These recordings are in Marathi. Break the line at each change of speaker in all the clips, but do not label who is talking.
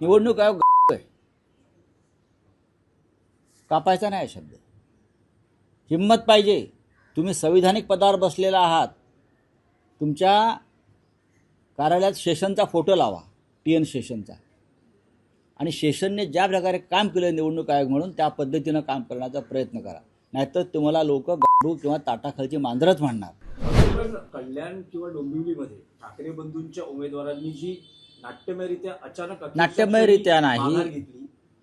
निवडणूक आयोग आहे. कापायचा नाही शब्द. हिंमत पाहिजे. तुम्ही संविधानिक पदावर बसलेला आहात. तुमच्या कार्यालयात शेषनचा फोटो लावा. टी एन शेषनचा आणि शेषनने ज्या प्रकारे काम केलं निवडणूक आयोग म्हणून त्या पद्धतीनं काम करण्याचा प्रयत्न करा. नाहीतर तुम्हाला लोक गाडू किंवा ताटाखालची मांजरच म्हणणार
कल्याण किंवा डोंबिवलीमध्ये ठाकरे बंधूंच्या उमेदवारांनी जी नाट्यमयरित्या अचानक
नाट्यमयरित्या नाही.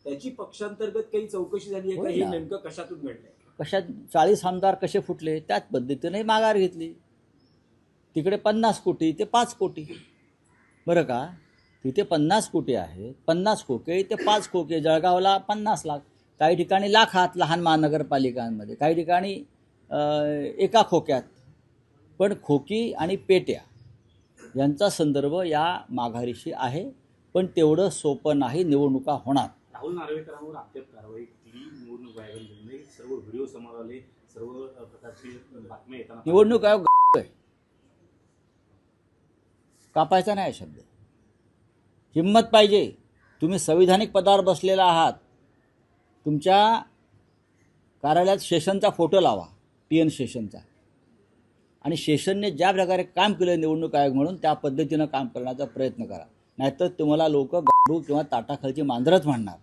त्याची पक्षांतर्गत काही चौकशी झाली आहे का? हे. नेमकं कशातून घडलंय?
कशा चाळीस आमदार कसे फुटले? त्याच पद्धतीने माघार घेतली. तिकडे पन्नास कोटी ते पाच कोटी. बरं का? तिथे पन्नास कोटी आहेत. पन्नास खोके ते पाच खोके. जळगावला पन्नास लाख. काही ठिकाणी लाखात लहान महानगरपालिकांमध्ये. काही ठिकाणी एका खोक्यात. पण खोकी आणि पेट्या. यांचा संदर्भ या माघारीशी आहे पण तेवढं सोपं नाही निवडणुका होणार.
राहुल नार्वेकरांवर अद्याप कारवाई केली निवडणूक आयोगाने सर्व व्हिडिओ समोर आले सर्व प्रकारची बातम्या येताना
निवडणूक आयोग आहे. कापायचा नाही शब्द. हिंमत पाहिजे. तुम्ही संविधानिक पदावर बसलेला आहात. तुमच्या कार्यालयात शेषनचा फोटो लावा टी एन शेषनचा आणि शेषनने ज्या प्रकारे काम केलं निवडणूक आयोग म्हणून त्या पद्धतीनं काम करण्याचा प्रयत्न करा. नाहीतर तुम्हाला लोक गाडू किंवा ताटाखालची मांजरच म्हणणार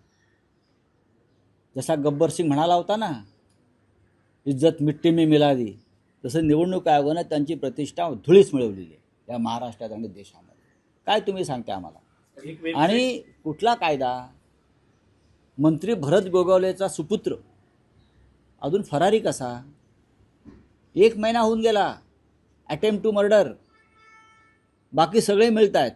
जसा गब्बर सिंग म्हणाला होता ना इज्जत मिट्टी में मिला दी तसं निवडणूक आयोगानं त्यांची प्रतिष्ठा धुळीच मिळवलेली आहे या महाराष्ट्रात आणि देशामध्ये. काय तुम्ही सांगता आम्हाला? आणि कुठला कायदा? मंत्री भरत गोगावलेचा सुपुत्र. अजून फरारी कसा? एक महिना होऊन गेला. अटेम्प्ट टू मर्डर बाकी सगळे मिळत आहेत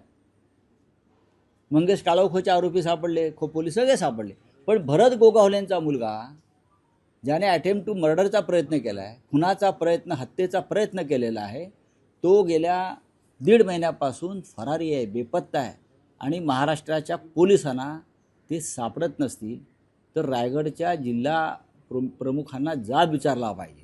मंगेश काळोखोचे आरोपी सापडले खोपोली सगळे सापडले. पण भरत गोगावलेंचा मुलगा ज्याने अटेम्प्ट टू मर्डरचा प्रयत्न केला आहे खुनाचा प्रयत्न हत्येचा प्रयत्न केलेला आहे तो गेल्या दीड महिन्यापासून फरारी आहे बेपत्ता आहे. आणि महाराष्ट्राच्या पोलिसांना ते सापडत नसतील तर रायगडच्या जिल्हा प्रमुखांना जाब विचारला पाहिजे.